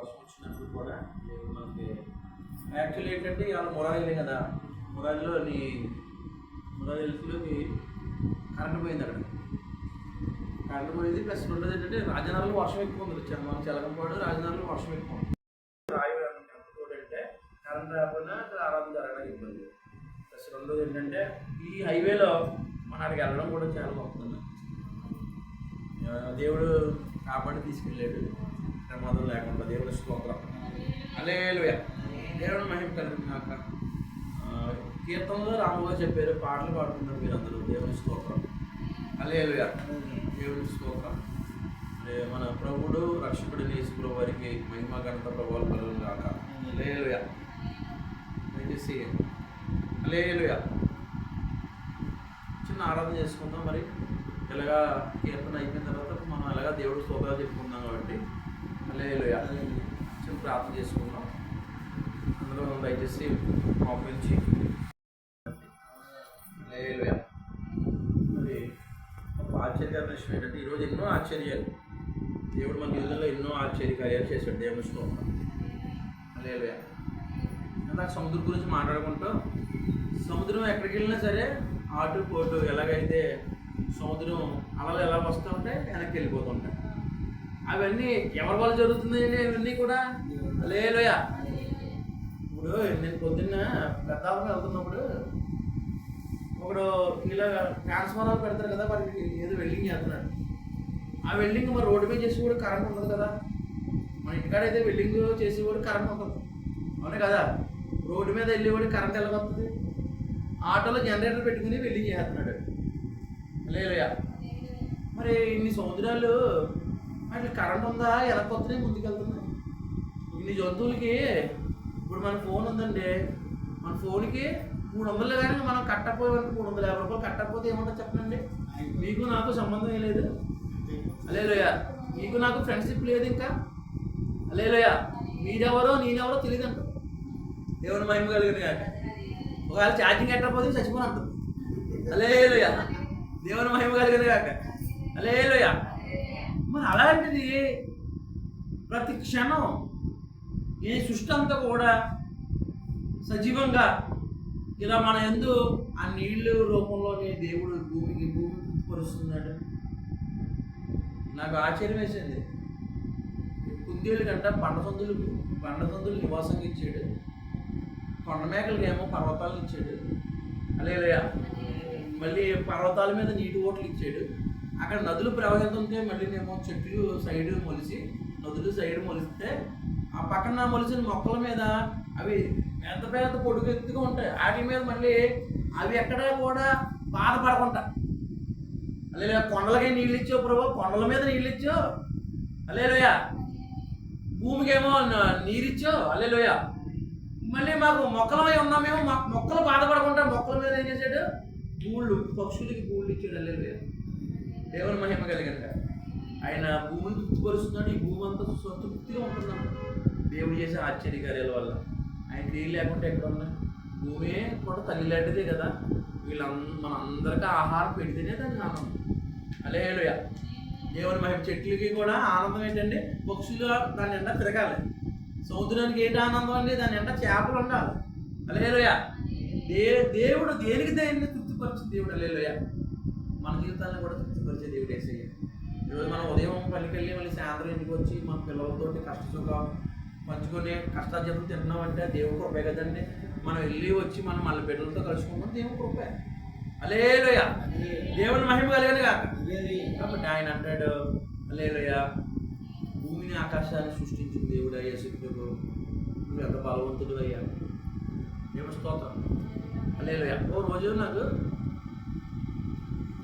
వర్షం వచ్చినప్పుడు కూడా మనకి యాక్చువల్లీ ఏంటంటే ఇవాళ మురాయిలే కదా. మురాయిలో నీ మురాయిల్స్లోకి కరెంట్ పోయింది అక్కడ. కరెంట్ పోయింది ప్లస్ రెండోది ఏంటంటే రాజధానిలో వర్షం ఎక్కువ ఉంది. మన చెలకంపాడు రాజధానిలో వర్షం ఎక్కువ ఉంది. అంటే కరెంట్ రాకపోయినా అక్కడ ఆరాధన జరగడానికి ఇబ్బంది. ప్లస్ రెండోది ఏంటంటే ఈ హైవేలో మన అక్కడికి వెళ్ళడం కూడా చాలా బాగుంటుంది. దేవుడు కాపాడి తీసుకెళ్ళాడు ప్రమాదం లేకుండా దేవుని స్తోత్రం. అలేలుయ దేవుడు మహిమ కలిగినాక కీర్తనలో రాముగా చెప్పారు పాటలు పాడుతున్నారు మీరు అందరూ దేవుని స్తోత్రం. అలేలుయ దేవుని స్తోత్రం. మన ప్రభుడు రక్షకుడు నేసుకున్న వారికి మహిమ గణత ప్రభావం కలుగును కాక అలేలుయ దయచేసి లేలుయ చిన్న ఆరాధన చేసుకుందాం మరి. ఇలాగా కీర్తన అయిపోయిన తర్వాత మనం ఇలాగా దేవుడు స్తోత్రాలు చెప్పుకుందాం కాబట్టి. అలేలుయ ప్రార్థన చేసుకుందాం అందులో దయచేసి పంపించి అలేలుయ మరి ఒక ఆశ్చర్యకరమైన విషయం ఏంటంటే ఈరోజు ఎన్నో ఆశ్చర్యాలు. దేవుడు మన జీవితంలో ఎన్నో ఆశ్చర్యకార్యాలు చేశాడు దేవుని స్తోత్రం. అలేలుయ ఇందాక సముద్రం గురించి మాట్లాడుకుంటూ సముద్రం ఎక్కడికి వెళ్ళినా సరే ఆటు పోటు ఎలాగైతే సముద్రం అలలు ఎలా వస్తూ ఉంటాయి వెనక్కి వెళ్ళిపోతుంటాయి. అవన్నీ ఎవరి వల్ల జరుగుతుందండి ఇవన్నీ కూడా? లేలోయ ఇప్పుడు నేను పొద్దున్న పెద్దాపురం వెళ్తున్నప్పుడు ఒకడు ఇలా ట్రాన్స్ఫార్మర్ పెడతారు కదా వాడికి ఏదో వెల్డింగ్ చేస్తున్నాడు. ఆ వెల్డింగ్ మరి రోడ్డు మీద చేసి కూడా కరెంట్ ఉండదు కదా. మన ఇంటికాడైతే వెల్డింగ్ చేసి కూడా కరెంట్ ఉండదు. అవునే కదా? రోడ్డు మీద వెళ్ళి కూడా కరెంట్ ఎలా ఆటోలో జనరేటర్ పెట్టుకుని వెల్డింగ్ చేస్తున్నాడు. లేలయ్య మరి ఇన్ని సముద్రాలు అట్లా కరెంట్ ఉందా? ఎలా కొత్తనే ముందుకు ఇన్ని జంతువులకి ఇప్పుడు మన ఫోన్ ఉందండి. మన ఫోన్కి మూడు వందలు కానీ మనం కట్టకపోయి మూడు వందల యాభై రూపాయలు కట్టకపోతే ఏముంటుంది చెప్పండి? మీకు నాకు సంబంధం ఏం లేదు. అలేలోయ మీకు నాకు ఫ్రెండ్షిప్ లేదు ఇంకా. అలేలోయ మీరెవరో నేనెవరో తెలియదు అంట. దేవుని మహిమ కలిగింది కాక ఒకవేళ ఛార్జింగ్ ఎట్టకపోతే చచ్చిపోను అలే అలేలోయ దేవుని మహిమ కలిగింది కాక అలేలోయ మరి అలాంటిది ప్రతి క్షణం ఈ సృష్టి అంతా కూడా సజీవంగా ఇలా మన ఎందు ఆ నీళ్ళు రూపంలోనే దేవుడు భూమికి భూమికి ఉత్పరుస్తున్నాడు నాకు ఆశ్చర్యం వేసింది. కుందేలు కంట బండ సందులు బండ సందులు నివాసంగా ఇచ్చాడు. కొండ మేకలకి ఏమో పర్వతాలను ఇచ్చాడు. అలేలయ మళ్ళీ పర్వతాల మీద నీటి ఓట్లు ఇచ్చాడు. అక్కడ నదులు ప్రవహిస్తుంటే మళ్ళీ ఏమో చెట్లు సైడ్ మొలిచి నదులు సైడ్ మొలిస్తే ఆ పక్కన మొలిచిన మొక్కల మీద అవి పెద్ద పెద్ద పొడుగు ఎత్తుగా ఉంటాయి. వాటి మీద మళ్ళీ అవి ఎక్కడ కూడా బాధపడకుండా. అలే కొండలకి నీళ్ళు ఇచ్చావు ప్రభు. కొండల మీద నీళ్ళు ఇచ్చావు అలేలోయ భూమికేమో న- నీరిచ్చావు. అలేలోయ మళ్ళీ మాకు మొక్కలమై ఉన్నామేమో మాకు మొక్కలు బాధపడకుండా మొక్కల మీద ఏం చేశాడు? గూళ్ళు పక్షులకి గూళ్ళు ఇచ్చాడు అలేలోయ దేవుని మహిమ కలిగిన ఆయన భూమిని తృప్తిపరుస్తున్నాడు ఈ భూమి అంతా సంతృప్తిగా ఉంటున్నాం దేవుడు చేసే ఆశ్చర్యకార్యాల వల్ల. ఆయన నీళ్ళు లేకుండా ఎక్కడ ఉన్నాయి? భూమి కూడా తల్లి లాంటిదే కదా. వీళ్ళంద మన అందరికీ ఆహారం పెడితేనే దాన్ని ఆనందం. అలేలుయ దేవుని మహిమ చెట్లకి కూడా ఆనందం ఏంటంటే పక్షులు దాని ఎండ తిరగాలి. సముద్రానికి ఏంటి ఆనందం అండి? దాని ఎండ చేపలు ఉండాలి. అలేలుయ దే దేవుడు దేనికి దేన్ని తృప్తిపరిచే దేవుడు? అలేలుయ మన జీవితాన్ని కూడా తృప్తిపరిచే దేవుడు ఏసయ్య ఈరోజు మనం ఉదయం పనికి వెళ్ళి మళ్ళీ సాయంత్రం ఇంటికి వచ్చి మన పిల్లలతోటి కష్ట సుఖం పంచుకొని కష్టార్జితం తింటున్నామంటే దేవుడు కృపే కదండి. మనం వెళ్ళి వచ్చి మనం మళ్ళీ బిడ్డలతో కలుసుకుంటాం దేవుడు కృపే. అలేలుయ దేవుని మహిమ కలిగను కాక. కాబట్టి ఆయన అంటాడు అలేలుయ భూమిని ఆకాశాన్ని సృష్టించిన దేవుడు అయ్యా శక్తుడు నువ్వు ఎంత బలవంతుడు అయ్యా దేవుడు స్తోత్రం. అలేలుయ ఓ రోజు నాకు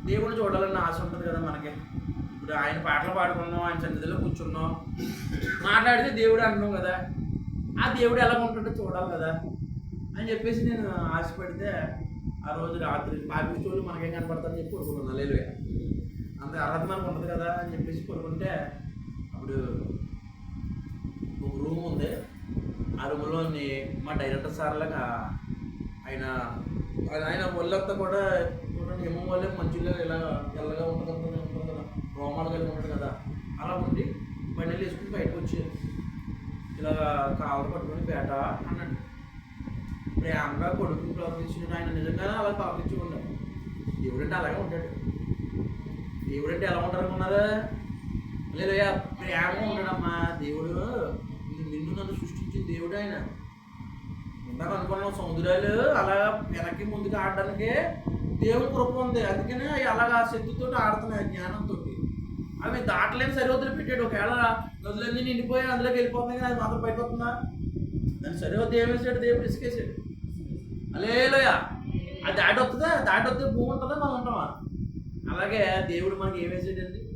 దేవుడిని చూడాలన్న ఆశ ఉంటుంది కదా మనకి. ఇప్పుడు ఆయన పాటలు పాడుకున్నాం ఆయన సన్నిధిలో కూర్చున్నాం. మాట్లాడితే దేవుడు అంటున్నాం కదా. ఆ దేవుడు ఎలా ఉంటుందో చూడాలి కదా. అని చెప్పేసి నేను ఆశపడితే ఆ రోజు రాత్రి పాపిస్తోళ్ళు మనకేం కనపడతారని చెప్పి పడుకున్నాను. లేదు అంత అర్హత మనకు ఉంటుంది కదా అని చెప్పేసి పడుకుంటే అప్పుడు ఒక రూమ్ ఉంది. ఆ రూమ్లోని మా డైరెక్టర్ సార్లకు ఆయన ఆయన- ఆయన ఒళ్ళంతా కూడా హిమం వల్లే మంచులో ఇలా తెల్లగా ఉంటుంది ఉంటుంది కదా. రోమాలు కలిగి ఉంటుంది కదా. అలా ఉండి బండిలు వేసుకుని బయటకు వచ్చి ఇలా కావలు పట్టుకొని పేట అన్నాడు. ప్రేమగా కొడుకు ప్రవర్తించిన ఆయన. నిజంగానే అలా ప్రవర్తించి ఉన్నాడు దేవుడంటే అలాగే ఉంటాడు. దేవుడంటే ఎలా ఉంటారు అనుకున్నారా? లేదయ్యా ప్రేమ దేవుడు నిన్ను నన్ను సృష్టించిన దేవుడు ఆయన. ఇందాక అనుకున్నాం సముద్రాలు అలా వెనక్కి ముందుకు ఆడడానికి దేవుని కృప ఉంది. అందుకనే అవి అలాగా శక్తితో ఆడుతున్నాయి జ్ఞానంతో అవి దాటలేని సరిహద్దులు పెట్టాడు. ఒకవేళ నదులన్నీ నిండిపోయి అందులోకి వెళ్ళిపోతుంది కానీ అది మాత్రం బయట దాని సరిహద్దు ఏం వేసాడు దేవుడు ఇసుకేసాడు అలేలోయ అది దాటి వస్తుందా? దాటి వస్తే భూమి ఉంటుందా? మనం ఉంటామా? అలాగే దేవుడు మనకి ఏం వేసాడండి?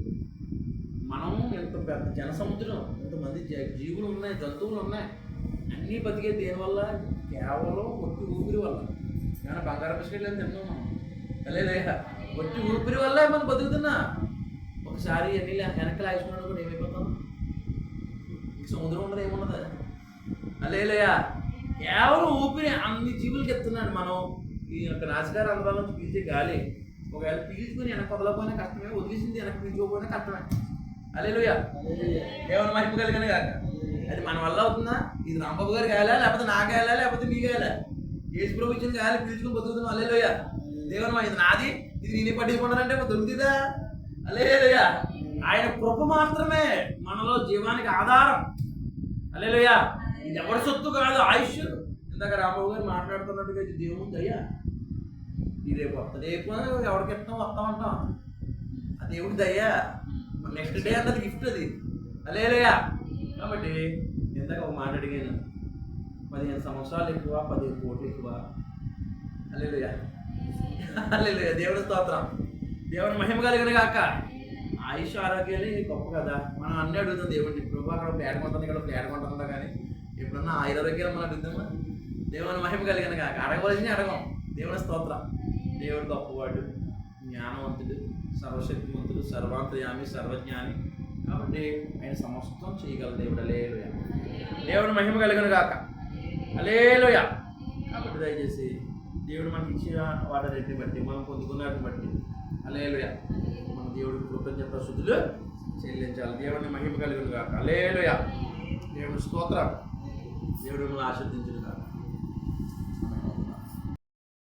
మనం ఎంత పెద్ద జనసముద్రం ఎంతమంది జ- జీవులు ఉన్నాయి జంతువులు ఉన్నాయి అన్నీ బతికే దేనివల్ల? కేవలం ఒట్టి ఊపిరి వల్ల. ఏమైనా బంగారం బిస్కెట్లు అని తిన్నాం మనం లేదా ఒట్టి ఊపిరి వల్ల మనం బతుకుతున్నా? ఒకసారి అన్ని వెనక్కి లాగేసుకున్నాడు కూడా ఏమైపోతాం? సముద్రం ఉండదు ఏమున్నది అలేలయ్యా కేవలం ఊపిరి అన్ని జీవులకి ఎత్తున్నాడు మనం. ఈ యొక్క నాసికార రంధ్రాల నుంచి పీల్చే గాలి. ఒకవేళ పీల్చుకుని వెనక వదలకపోయినా కష్టమే వదిలేసింది వెనక పీల్చుకోకపోయినా కష్టమే. అలేలుయా ఏమైనా మహిమ కలిగిన కాక అది మన వల్ల అవుతుందా? ఇది రాంబాబు గారు గాయాలా? లేకపోతే నాకు గాయాలా లేకపోతే మీ గాయాలా ఏసు ప్రభు ఇచ్చిన గాయాలి పీల్చుకుని బతుకుతున్నాం. అలేలుయ దేవుని ఇది నాది ఇది నేనే పట్టించుకున్నారంటే దొరుకుతుందా? అలేలుయా ఆయన కృప మాత్రమే మనలో జీవానికి ఆధారం. అలేలుయా ఇది ఎవరి సొత్తు కాదు ఆయుష్. ఇందాక రాంబాబు గారు మాట్లాడుతున్నట్టుగా ఇది దేవుని దయ్యా ఇది రేపు వస్తుంది. రేపు ఎవరికి ఇస్తాం వస్తామంటాం ఆ దేవుడి దయ్యా నెక్స్ట్ డే అన్నది గిఫ్ట్ అది. అలేలుయా కాబట్టి ఇందాక ఒక మాట అడిగాను. పదిహేను సంవత్సరాలు ఎక్కువ పదిహేను కోట్లు ఎక్కువ. అలేలుయా అలేలుయా దేవుడి స్తోత్రం. దేవుని మహిమ కలిగిన కాక ఆయుష్ ఆరోగ్యాలు గొప్ప కదా. మనం అన్నీ అడుగుతాం దేవుడిని ప్రభు అక్కడ ప్లేట్ కొంటుంది ఇక్కడ ప్లేట్ కొంటుందా కానీ ఎప్పుడన్నా ఆయురారోగ్యాలు మనం అడుగుతామా? దేవుని మహిమ కలిగిన కాక అడగవలసిన అడగం. దేవుని స్తోత్రం. దేవుడు గొప్పవాడు జ్ఞానవంతుడు సర్వశక్తివంతుడు సర్వాంతర్యామి సర్వజ్ఞాని. కాబట్టి ఆయన సమస్తం చేయగల దేవుడు. అలేలుయ దేవుని మహిమ కలిగిన కాక అలేలుయ కాబట్టి దయచేసి దేవుడు మనకి ఇచ్చిన వాటన్నిటిని బట్టి మనం పొందుకున్న వాటిని బట్టి. అలేలుయ మన దేవుడికి కృతజ్ఞత శుద్ధులు చెల్లించాలి. దేవుని మహిమ కలిగిన కాక అలేలుయ దేవుని స్తోత్రం. దేవుడు మిమ్మల్ని ఆశీర్దించును కాక